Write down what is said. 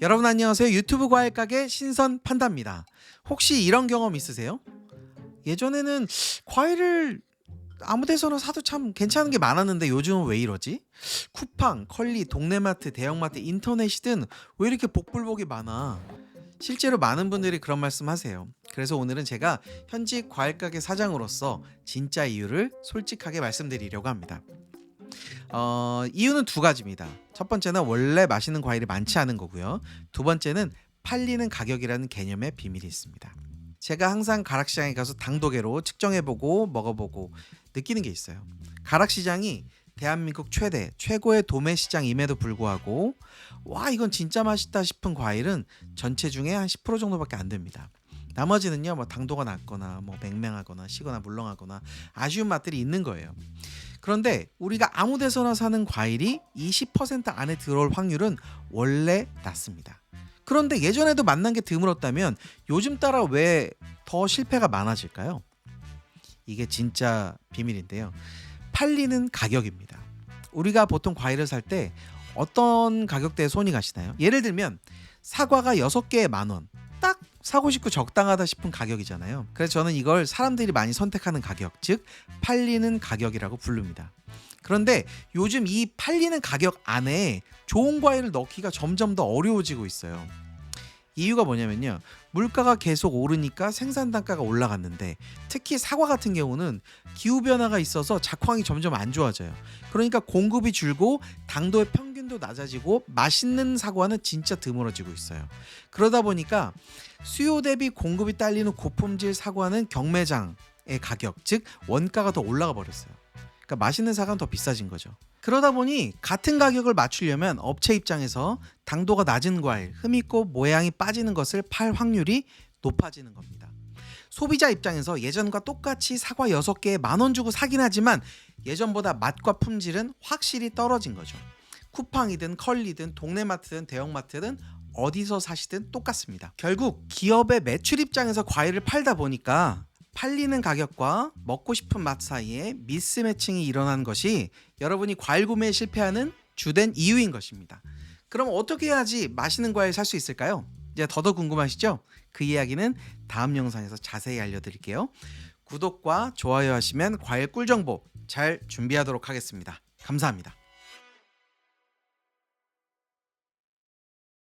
여러분 안녕하세요. 유튜브 과일 가게 신선 판다입니다. 혹시 이런 경험 있으세요? 예전에는 과일을 아무 데서나 사도 참 괜찮은 게 많았는데 요즘은 왜 이러지? 쿠팡, 컬리, 동네마트, 대형마트, 인터넷이든 왜 이렇게 복불복이 많아? 실제로 많은 분들이 그런 말씀 하세요. 그래서 오늘은 제가 현직 과일 가게 사장으로서 진짜 이유를 솔직하게 말씀드리려고 합니다. 어, 이유는 두 가지입니다. 첫 번째는 원래 마시는 과일이 많지 않은 거고요. 두 번째는 팔리는 가격이라는 개념의 비밀이 있습니다. 제가 항상 가락시장에 가서 당도계로 측정해보고 먹어보고 느끼는 게 있어요. 가락시장이 대한민국 최대 최고의 도매 시장임에도 불구하고 와 이건 진짜 맛있다 싶은 과일은 전체 중에 한 10% 정도밖에 안 됩니다. 나머지는요 뭐 당도가 낮거나 뭐 맹맹하거나 시거나 물렁하거나 아쉬운 맛들이 있는 거예요. 그런데 우리가 아무 데서나 사는 과일이 20% 안에 들어올 확률은 원래 낮습니다. 그런데 예전에도 만난 게 드물었다면 요즘 따라 왜 더 실패가 많아질까요? 이게 진짜 비밀인데요. 팔리는 가격입니다. 우리가 보통 과일을 살 때 어떤 가격대에 손이 가시나요? 예를 들면 사과가 6개에 만 원. 딱 사고 싶고 적당하다 싶은 가격이잖아요. 그래서 저는 이걸 사람들이 많이 선택하는 가격, 즉 팔리는 가격이라고 부릅니다. 그런데 요즘 이 팔리는 가격 안에 좋은 과일을 넣기가 점점 더 어려워지고 있어요. 이유가 뭐냐면요. 물가가 계속 오르니까 생산 단가가 올라갔는데 특히 사과 같은 경우는 기후 변화가 있어서 작황이 점점 안 좋아져요. 그러니까 공급이 줄고 당도의 평 균도 낮아지고 맛있는 사과는 진짜 드물어지고 있어요. 그러다 보니까 수요 대비 공급이 딸리는 고품질 사과는 경매장의 가격, 즉 원가가 더 올라가 버렸어요. 그러니까 맛있는 사과는 더 비싸진 거죠. 그러다 보니 같은 가격을 맞추려면 업체 입장에서 당도가 낮은 과일, 흠 있고 모양이 빠지는 것을 팔 확률이 높아지는 겁니다. 소비자 입장에서 예전과 똑같이 사과 6개에 만 원 주고 사긴 하지만 예전보다 맛과 품질은 확실히 떨어진 거죠. 쿠팡이든 컬리든 동네마트든 대형마트든 어디서 사시든 똑같습니다. 결국 기업의 매출 입장에서 과일을 팔다 보니까 팔리는 가격과 먹고 싶은 맛 사이에 미스매칭이 일어난 것이 여러분이 과일 구매에 실패하는 주된 이유인 것입니다. 그럼 어떻게 해야지 맛있는 과일 살 수 있을까요? 이제 더더 궁금하시죠? 그 이야기는 다음 영상에서 자세히 알려드릴게요. 구독과 좋아요 하시면 과일 꿀 정보 잘 준비하도록 하겠습니다. 감사합니다.